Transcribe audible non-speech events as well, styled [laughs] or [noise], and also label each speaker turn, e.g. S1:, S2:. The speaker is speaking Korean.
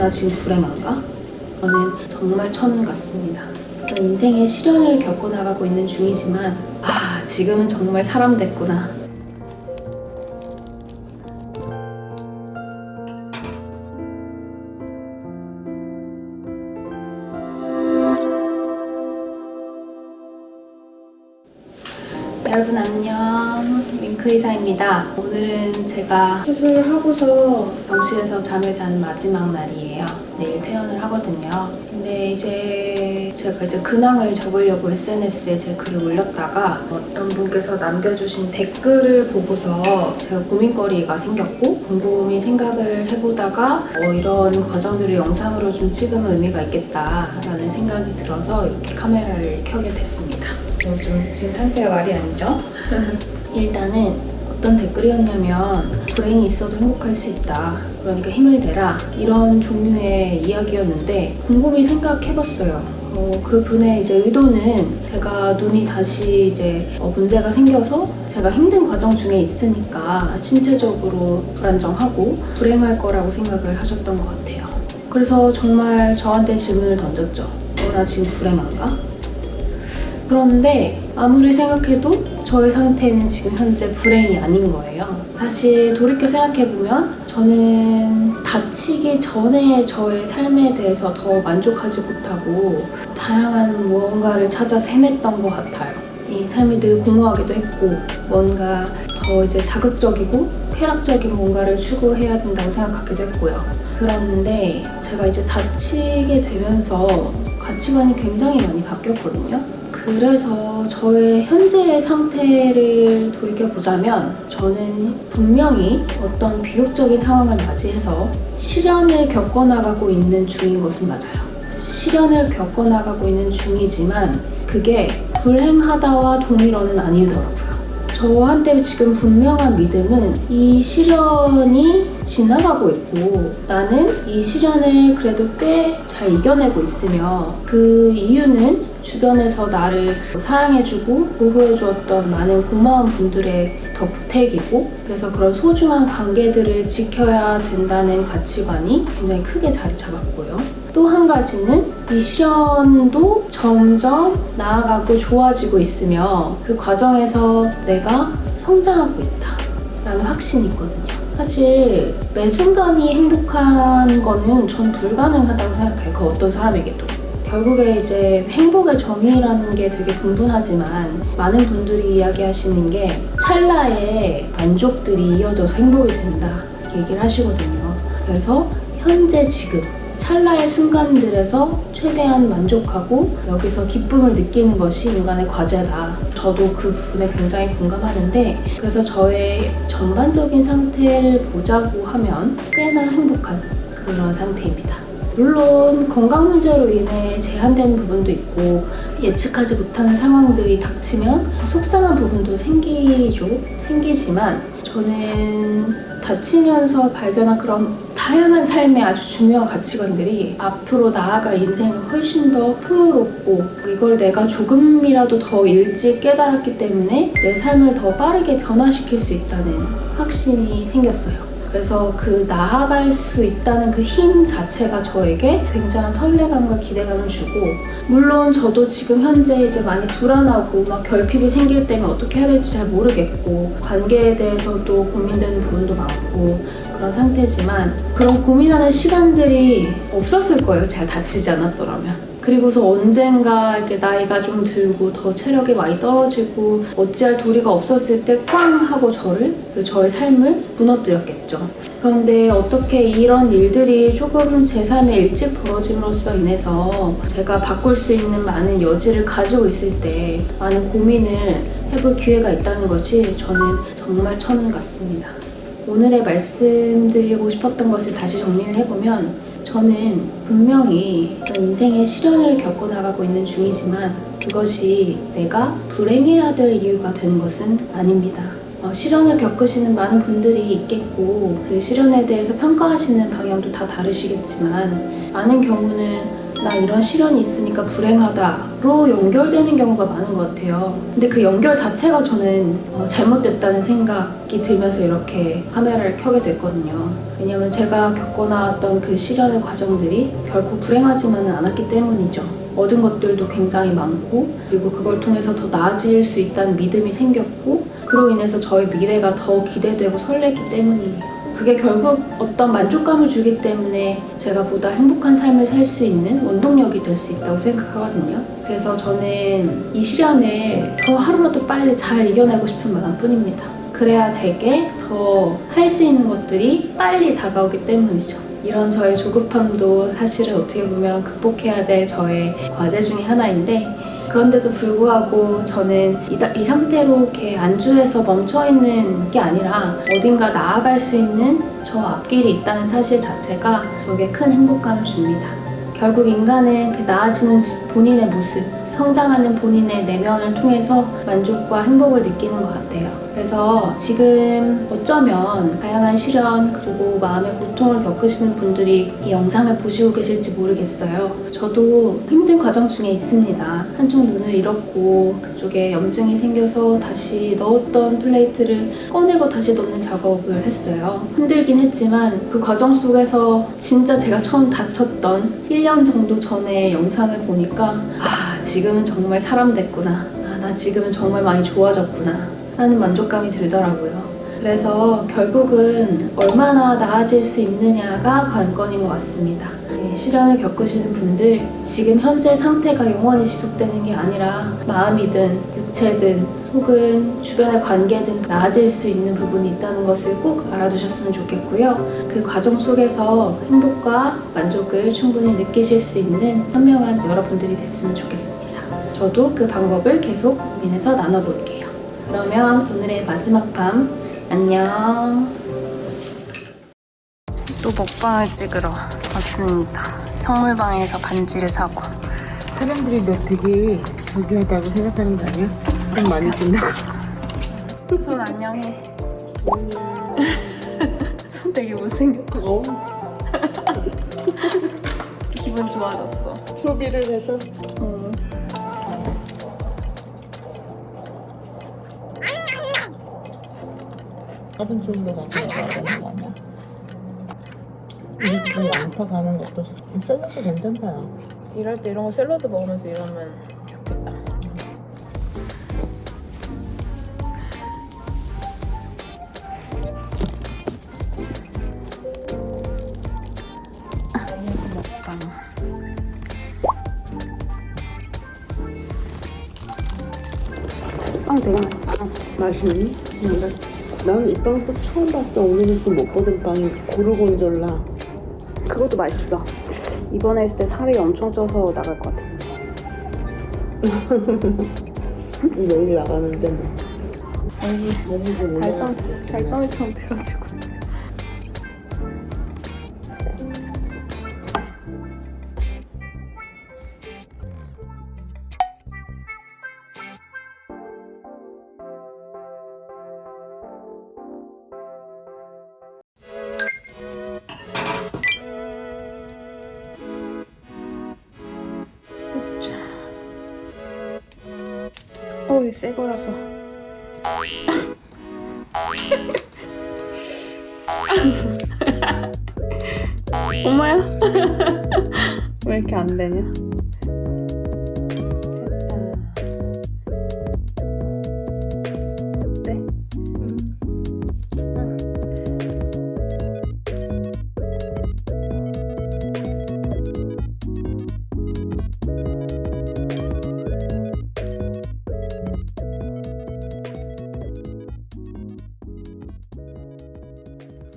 S1: 나 지금 불행한가? 저는 정말 천운 같습니다. 저는 인생의 시련을 겪어나가고 있는 중이지만 아 지금은 정말 사람 됐구나. 여러분 안녕 윙크 의사입니다. 오늘은 제가 수술을 하고서 병실에서 잠을 잔 마지막 날이에요. 내일 퇴원을 하거든요. 근데 이제 제가 이제 근황을 적으려고 SNS에 제 글을 올렸다가 어떤 분께서 남겨주신 댓글을 보고서 제가 고민거리가 생겼고 곰곰이 생각을 해보다가 어, 이런 과정들을 영상으로 좀 찍으면 의미가 있겠다라는 생각이 들어서 이렇게 카메라를 켜게 됐습니다. 좀, 좀 지금 상태가 말이 아니죠? [laughs] 일단은 어떤 댓글이었냐면 불행이 있어도 행복할 수 있다. 그러니까 힘을 내라. 이런 종류의 이야기였는데 곰곰이 생각해봤어요. 어, 그 분의 이제 의도는 제가 눈이 다시 이제 어, 문제가 생겨서 제가 힘든 과정 중에 있으니까 신체적으로 불안정하고 불행할 거라고 생각을 하셨던 것 같아요. 그래서 정말 저한테 질문을 던졌죠. 어, 나 지금 불행한가? 그런데 아무리 생각해도 저의 상태는 지금 현재 불행이 아닌 거예요. 사실 돌이켜 생각해보면 저는 다치기 전에 저의 삶에 대해서 더 만족하지 못하고 다양한 무언가를 찾아서 헤맸던 것 같아요. 이 삶이 늘 공허하기도 했고 뭔가 더 이제 자극적이고 쾌락적인 뭔가를 추구해야 된다고 생각하기도 했고요. 그런데 제가 이제 다치게 되면서 가치관이 굉장히 많이 바뀌었거든요. 그래서 저의 현재의 상태를 돌이켜보자면 저는 분명히 어떤 비극적인 상황을 맞이해서 시련을 겪어나가고 있는 중인 것은 맞아요. 시련을 겪어나가고 있는 중이지만 그게 불행하다와 동일어는 아니더라고요. 저한테 지금 분명한 믿음은 이 시련이 지나가고 있고 나는 이 시련을 그래도 꽤 잘 이겨내고 있으며 그 이유는 주변에서 나를 사랑해주고 보호해주었던 많은 고마운 분들의 덕택이고 그래서 그런 소중한 관계들을 지켜야 된다는 가치관이 굉장히 크게 자리 잡았고요. 또 한 가지는 이 시련도 점점 나아가고 좋아지고 있으며 그 과정에서 내가 성장하고 있다라는 확신이 있거든요. 사실 매 순간이 행복한 거는 전 불가능하다고 생각해요. 그 어떤 사람에게도. 결국에 이제 행복의 정의라는 게 되게 분분하지만 많은 분들이 이야기하시는 게 찰나의 만족들이 이어져서 행복이 된다 얘기를 하시거든요. 그래서 현재 지금 찰나의 순간들에서 최대한 만족하고 여기서 기쁨을 느끼는 것이 인간의 과제다. 저도 그 부분에 굉장히 공감하는데 그래서 저의 전반적인 상태를 보자고 하면 꽤나 행복한 그런 상태입니다. 물론 건강 문제로 인해 제한되는 부분도 있고 예측하지 못하는 상황들이 닥치면 속상한 부분도 생기죠. 생기지만 저는 다치면서 발견한 그런 다양한 삶의 아주 중요한 가치관들이 앞으로 나아갈 인생을 훨씬 더 풍요롭고 이걸 내가 조금이라도 더 일찍 깨달았기 때문에 내 삶을 더 빠르게 변화시킬 수 있다는 확신이 생겼어요. 그래서 그 나아갈 수 있다는 그 힘 자체가 저에게 굉장한 설레감과 기대감을 주고 물론 저도 지금 현재 이제 많이 불안하고 막 결핍이 생길 때면 어떻게 해야 될지 잘 모르겠고 관계에 대해서도 고민되는 부분도 많고 그런 상태지만 그런 고민하는 시간들이 없었을 거예요 제가 다치지 않았더라면 그리고서 언젠가 이렇게 나이가 좀 들고 더 체력이 많이 떨어지고 어찌할 도리가 없었을 때 꽝 하고 저를 그리고 저의 삶을 무너뜨렸겠죠. 그런데 어떻게 이런 일들이 조금 제 삶에 일찍 벌어짐으로써 인해서 제가 바꿀 수 있는 많은 여지를 가지고 있을 때 많은 고민을 해볼 기회가 있다는 것이 저는 정말 천운 같습니다. 오늘의 말씀드리고 싶었던 것을 다시 정리를 해보면 저는 분명히 인생의 시련을 겪어나가고 있는 중이지만 그것이 내가 불행해야 될 이유가 되는 것은 아닙니다. 어, 시련을 겪으시는 많은 분들이 있겠고 그 시련에 대해서 평가하시는 방향도 다 다르시겠지만 많은 경우는 나 이런 시련이 있으니까 불행하다 로 연결되는 경우가 많은 것 같아요. 근데 그 연결 자체가 저는 어, 잘못됐다는 생각이 들면서 이렇게 카메라를 켜게 됐거든요. 왜냐면 제가 겪어나왔던 그 시련의 과정들이 결코 불행하지만은 않았기 때문이죠. 얻은 것들도 굉장히 많고 그리고 그걸 통해서 더 나아질 수 있다는 믿음이 생겼고 그로 인해서 저의 미래가 더 기대되고 설레기 때문이에요. 그게 결국 어떤 만족감을 주기 때문에 제가 보다 행복한 삶을 살 수 있는 원동력이 될 수 있다고 생각하거든요. 그래서 저는 이 시련을 더 하루라도 빨리 잘 이겨내고 싶은 마음 뿐입니다. 그래야 제게 더 할 수 있는 것들이 빨리 다가오기 때문이죠. 이런 저의 조급함도 사실은 어떻게 보면 극복해야 될 저의 과제 중에 하나인데 그런데도 불구하고 저는 이, 이 상태로 이렇게 안주해서 멈춰 있는 게 아니라 어딘가 나아갈 수 있는 저 앞길이 있다는 사실 자체가 저에게 큰 행복감을 줍니다. 결국 인간은 그 나아지는 지- 본인의 모습, 성장하는 본인의 내면을 통해서 만족과 행복을 느끼는 것 같아요. 그래서 지금 어쩌면 다양한 시련 그리고 마음의 고통을 겪으시는 분들이 이 영상을 보시고 계실지 모르겠어요. 저도 힘든 과정 중에 있습니다. 한쪽 눈을 잃었고 그쪽에 염증이 생겨서 다시 넣었던 플레이트를 꺼내고 다시 넣는 작업을 했어요. 힘들긴 했지만 그 과정 속에서 진짜 제가 처음 다쳤던 1년 정도 전의 영상을 보니까 아 지금은 정말 사람 됐구나. 아, 나 지금은 정말 많이 좋아졌구나. 하는 만족감이 들더라고요. 그래서 결국은 얼마나 나아질 수 있느냐가 관건인 것 같습니다. 네, 시련을 겪으시는 분들 지금 현재 상태가 영원히 지속되는 게 아니라 마음이든 육체든 혹은 주변의 관계든 나아질 수 있는 부분이 있다는 것을 꼭 알아두셨으면 좋겠고요. 그 과정 속에서 행복과 만족을 충분히 느끼실 수 있는 현명한 여러분들이 됐으면 좋겠습니다. 저도 그 방법을 계속 고민해서 나눠볼게요. 그러면 오늘의 마지막 밤 안녕. 또 먹방을 찍으러 왔습니다. 성물방에서 반지를 사고.
S2: 사람들이 너 되게 저기 하다고 생각하는 거 아니야? 좀 많이 준다고.
S1: 손 안녕해. [laughs] 손 되게 못생겼고
S2: 어,
S1: 기분 좋아졌어.
S2: 소비를 해서
S1: 응.
S2: 다른 쪽으로 가서 나가야 되는 거 아니야? 우리 집에 양파 가는 것도 샐러드 괜찮다요.
S3: 일할 때 이런 거 샐러드 먹으면서 일하면 좋겠다.
S1: 빵 되게 맛있다.
S2: 맛있니? 나는 이 빵도 처음 봤어. 오늘은 또못 보던 빵이 고르곤졸라.
S1: 그것도 맛있어. 이번에 했을 때 살이 엄청 쪄서 나갈 것 같아. [laughs]
S2: 내일 나가는데 뭐.
S1: 여기
S2: 너무 좀
S1: 달빵,
S2: 올라갔어.
S1: 달빵이처럼 돼가지고. 어, 이새 거라서. [laughs] 엄마야? [laughs] 왜 이렇게 안 되냐?